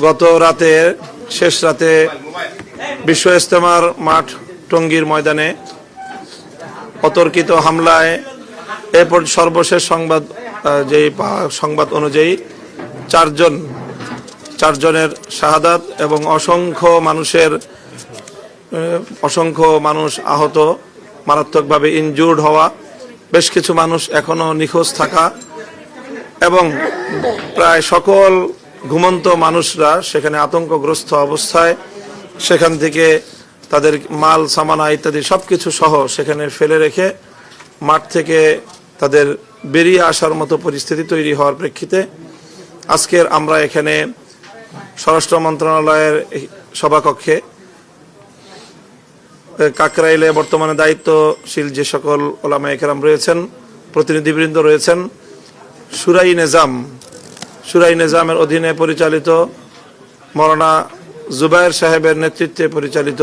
গত রাতে, শেষ রাতে বিশ্ব ইস্তেমার মাঠ টঙ্গীর ময়দানে অতর্কিত হামলায় এরপর সর্বশেষ সংবাদ যে সংবাদ অনুযায়ী চারজন, চারজনের শাহাদাত এবং অসংখ্য মানুষের অসংখ্য মানুষ আহত, মারাত্মকভাবে ইনজুর্ড হওয়া, বেশ কিছু মানুষ এখনও নিখোঁজ থাকা এবং প্রায় সকল ঘুমন্ত মানুষরা সেখানে আতঙ্কগ্রস্ত অবস্থায়, সেখান থেকে তাদের মাল, সামানা ইত্যাদি সব কিছু সহ সেখানে ফেলে রেখে মাঠ থেকে তাদের বেরিয়ে আসার মতো পরিস্থিতি তৈরি হওয়ার প্রেক্ষিতে আজকের আমরা এখানে স্বরাষ্ট্র মন্ত্রণালয়ের সভাকক্ষে কাকরাইলে বর্তমানে দায়িত্বশীল যে সকল ওলামা একরাম রয়েছেন, প্রতিনিধিবৃন্দ রয়েছেন, সুরাই নিজাম সুরাই নিজামের অধীনে পরিচালিত মৌলানা জুবায়ের সাহেবের নেতৃত্বে পরিচালিত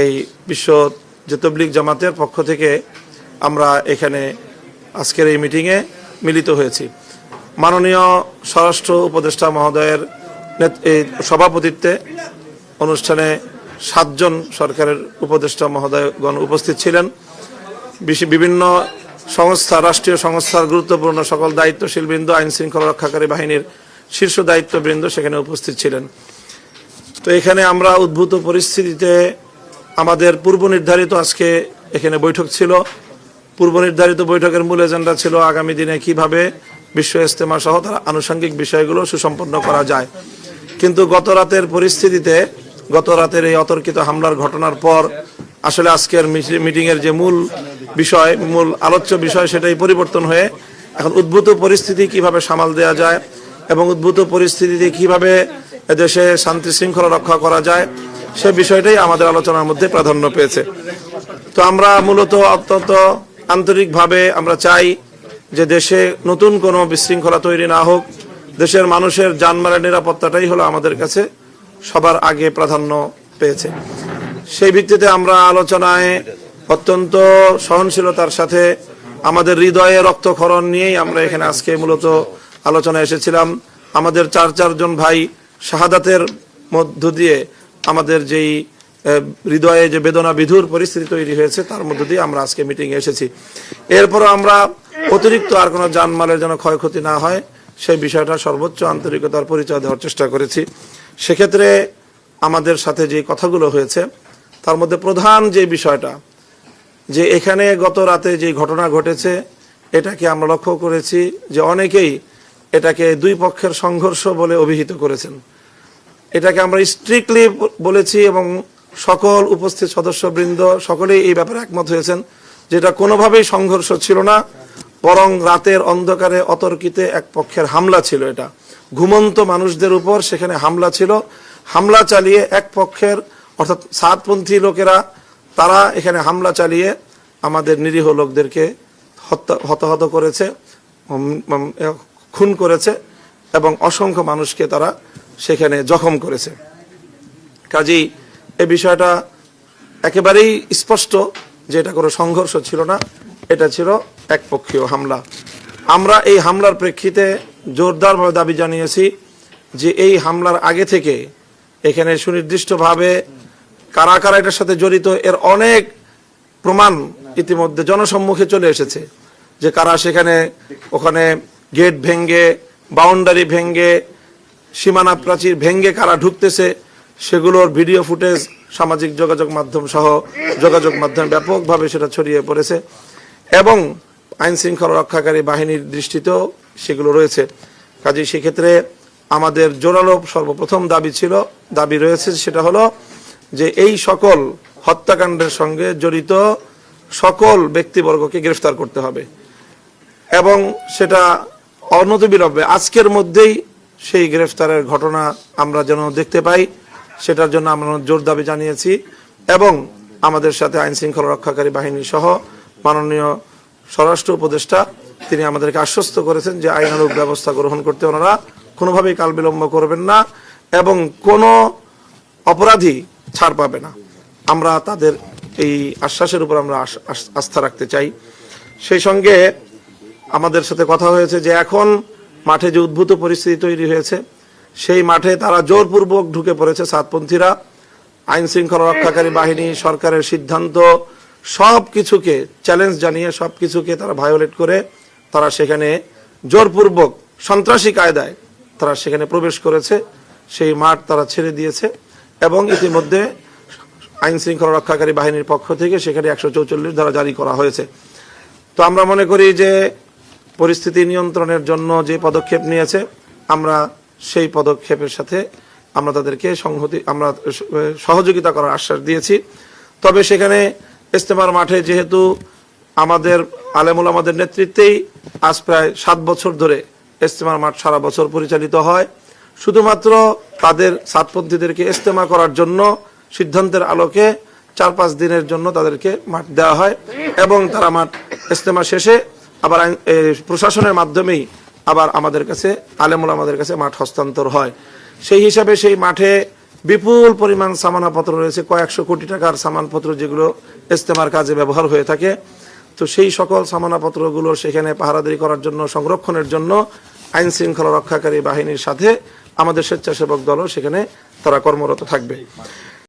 এই বিশ্ব যে তবলিগ জামাতের পক্ষ থেকে আমরা এখানে আজকের এই মিটিংয়ে মিলিত হয়েছি। মাননীয় স্বরাষ্ট্র উপদেষ্টা মহোদয়ের সভাপতিত্বে অনুষ্ঠানে সাতজন সরকারের উপদেষ্টা মহোদয়গণ উপস্থিত ছিলেন। বিভিন্ন সংস্থা, রাষ্ট্রীয় সংস্থার গুরুত্বপূর্ণ সকল দায়িত্বশীল বৃন্দ, আইন শৃঙ্খলা রক্ষাকারী বাহিনীর শীর্ষ দায়িত্ববৃন্দ সেখানে উপস্থিত ছিলেন। তো এখানে আমরা উদ্ভূত পরিস্থিতিতে আমাদের পূর্ব নির্ধারিত আজকে এখানে বৈঠক ছিল। পূর্ব নির্ধারিত বৈঠকের মূল এজেন্ডা ছিল আগামী দিনে কীভাবে বিশ্ব ইজতেমা সহ তার আনুষঙ্গিক বিষয়গুলো সুসম্পন্ন করা যায়। কিন্তু গত রাতের পরিস্থিতিতে, গত রাতের এই অতর্কিত হামলার ঘটনার পর আসলে আজকের মিটিং এর যে মূল বিষয়, মূল আলোচ্য বিষয় সেটাই পরিবর্তন হয়ে এখন উদ্ভূত পরিস্থিতি কীভাবে সামাল দেওয়া যায় এবং উদ্ভূত পরিস্থিতিতে কীভাবে দেশে শান্তি শৃঙ্খলা রক্ষা করা যায়, সে বিষয়টাই আমাদের আলোচনার মধ্যে প্রাধান্য পেয়েছে। তো আমরা মূলত অত্যন্ত আন্তরিকভাবে আমরা চাই যে দেশে নতুন কোনো বিশৃঙ্খলা তৈরি না হোক, দেশের মানুষের জানমালের নিরাপত্তাটাই হলো আমাদের কাছে সবার আগে প্রাধান্য পেয়েছে। সেই ভিত্তিতে আমরা আলোচনায় অত্যন্ত সহনশীলতার সাথে আমাদের হৃদয়ে রক্তক্ষরণ নিয়েই আমরা এখানে আজকে মূলত আলোচনায় এসেছিলাম। আমাদের চার চারজন ভাই শাহাদাতের মধ্য দিয়ে আমাদের যেই হৃদয়ে যে বেদনা বিধুর পরিস্থিতি তৈরি হয়েছে, তার মধ্য দিয়ে আমরা আজকে মিটিংয়ে এসেছি। এরপরও আমরা অতিরিক্ত আর কোনো জানমালের যেন ক্ষয়ক্ষতি না হয়, সেই বিষয়টা সর্বোচ্চ আন্তরিকতার পরিচয় দেওয়ার চেষ্টা করেছি। সেক্ষেত্রে আমাদের সাথে যে কথাগুলো হয়েছে, তার মধ্যে প্রধান যে বিষয়টা যে এখানে গত রাতে যে ঘটনা ঘটেছে, এটাকে আমরা লক্ষ্য করেছি যে অনেকেই এটাকে দুই পক্ষের সংঘর্ষ বলে অভিহিত করেছেন। এটাকে আমরা স্ট্রিক্টলি বলেছি এবং সকল উপস্থিত সদস্যবৃন্দ সকলেই এই ব্যাপারে একমত হয়েছেন যেটা কোনোভাবেই সংঘর্ষ ছিল না, বরং রাতের অন্ধকারে অতর্কিতে এক পক্ষের হামলা ছিল এটা। ঘুমন্ত মানুষদের উপর সেখানে হামলা ছিল। হামলা চালিয়ে এক পক্ষের, অর্থাৎ সাতপন্থী লোকেরা তারা এখানে হামলা চালিয়ে আমাদের নিরীহ লোকদেরকে হতাহত করেছে খুন করেছে এবং অসংখ্য মানুষকে তারা সেখানে জখম করেছে। কাজেই এ বিষয়টা একেবারেই স্পষ্ট যে এটা কোনো সংঘর্ষ ছিল না, এটা ছিল একপক্ষীয় হামলা। আমরা এই হামলার প্রেক্ষিতে জোরদারভাবে দাবি জানিয়েছি যে এই হামলার আগে থেকে এখানে সুনির্দিষ্টভাবে কারা কারা এটার সাথে জড়িত এর অনেক প্রমাণ ইতিমধ্যে জনসম্মুখে চলে এসেছে যে কারা সেখানে ওখানে গেট ভেঙ্গে বাউন্ডারি ভেঙ্গে সীমানা প্রাচীর ভেঙ্গে কারা ঢুকতেছে, সেগুলোর ভিডিও ফুটেজ সামাজিক যোগাযোগ মাধ্যম সহ যোগাযোগ মাধ্যমে ব্যাপকভাবে সেটা ছড়িয়ে পড়েছে এবং আইন শৃঙ্খলা রক্ষাকারী বাহিনীর দৃষ্টিতেও সেগুলো রয়েছে। কাজে সেক্ষেত্রে আমাদের জোরালো সর্বপ্রথম দাবি ছিল, দাবি রয়েছে সেটা হলো যে এই সকল হত্যাকাণ্ডের সঙ্গে জড়িত সকল ব্যক্তিবর্গকে গ্রেফতার করতে হবে। এবং সেটা অনতিবিলম্বে, আজকের মধ্যেই সেই গ্রেফতারের ঘটনা আমরা যেন দেখতে পাই, সেটার জন্য আমরা জোর দাবি জানিয়েছি। এবং আমাদের সাথে আইন শৃঙ্খলা রক্ষাকারী বাহিনী সহ মাননীয় স্বরাষ্ট্র উপদেষ্টা, তিনি আমাদেরকে আশ্বস্ত করেছেন যে আইনানুগ ব্যবস্থা গ্রহণ করতে ওনারা কোনোভাবেই কাল বিলম্ব করবেন না। এবং কোনো অপরাধী ছাড় পাবে না। আমরা তাদের এই আশ্বাসের উপর আমরা আস- আস- আস্থা রাখতে চাই। সেই সঙ্গে আমাদের সাথে কথা হয়েছে যে এখন মাঠে যে উদ্ভূত পরিস্থিতি তৈরি হয়েছে, সেই মাঠে তারা জোরপূর্বক ঢুকে পড়েছে সাতপন্থীরা। আইন শৃঙ্খলা রক্ষাকারী বাহিনী, সরকারের সিদ্ধান্ত সব কিছুকে চ্যালেঞ্জ জানিয়ে সব কিছুকে তারা ভায়োলেট করে তারা সেখানে জোরপূর্বক সন্ত্রাসী কায়দায় তারা সেখানে প্রবেশ করেছে। সেই মাঠ তারা ছেড়ে দিয়েছে। এবং ইতিমধ্যে আইন শৃঙ্খলা রক্ষাকারী বাহিনীর পক্ষ থেকে সেখানে একশো চৌচল্লিশ ধারা জারি করা হয়েছে। তো আমরা মনে করি যে পরিস্থিতি নিয়ন্ত্রণের জন্য যে পদক্ষেপ নিয়েছে, আমরা সেই পদক্ষেপের সাথে আমরা তাদেরকে সংহতি, আমরা সহযোগিতা করার আশ্বাস দিয়েছি। তবে সেখানে ইস্তেমার মাঠে যেহেতু আমাদের, আলেমুল আমাদের নেতৃত্বেই আজ প্রায় সাত বছর ধরে ইস্তেমার মাঠ সারা বছর পরিচালিত হয় শুধুমাত্র তাদের সাতপন্থীদেরকে ইস্তেমা করার জন্য সিদ্ধান্তের আলোকে চার পাঁচ দিনের জন্য তাদেরকে মাঠ দেওয়া হয় এবং তারা মাঠ ইস্তেমা শেষে আবার প্রশাসনের মাধ্যমেই আবার আমাদের কাছে আলেমুল আমাদের কাছে মাঠ হস্তান্তর হয়। সেই হিসাবে সেই মাঠে বিপুল পরিমাণ সামানাপত্র রয়েছে, কয়েকশো কোটি টাকার সামানপত্র যেগুলো ইস্তেমার কাজে ব্যবহার হয়ে থাকে। তো সেই সকল সামানাপত্রগুলো সেখানে পাহারাদারি করার জন্য, সংরক্ষণের জন্য আইন শৃঙ্খলা রক্ষাকারী বাহিনীর সাথে আমাদের স্বেচ্ছাসেবক দলও সেখানে তারা কর্মরত থাকবে।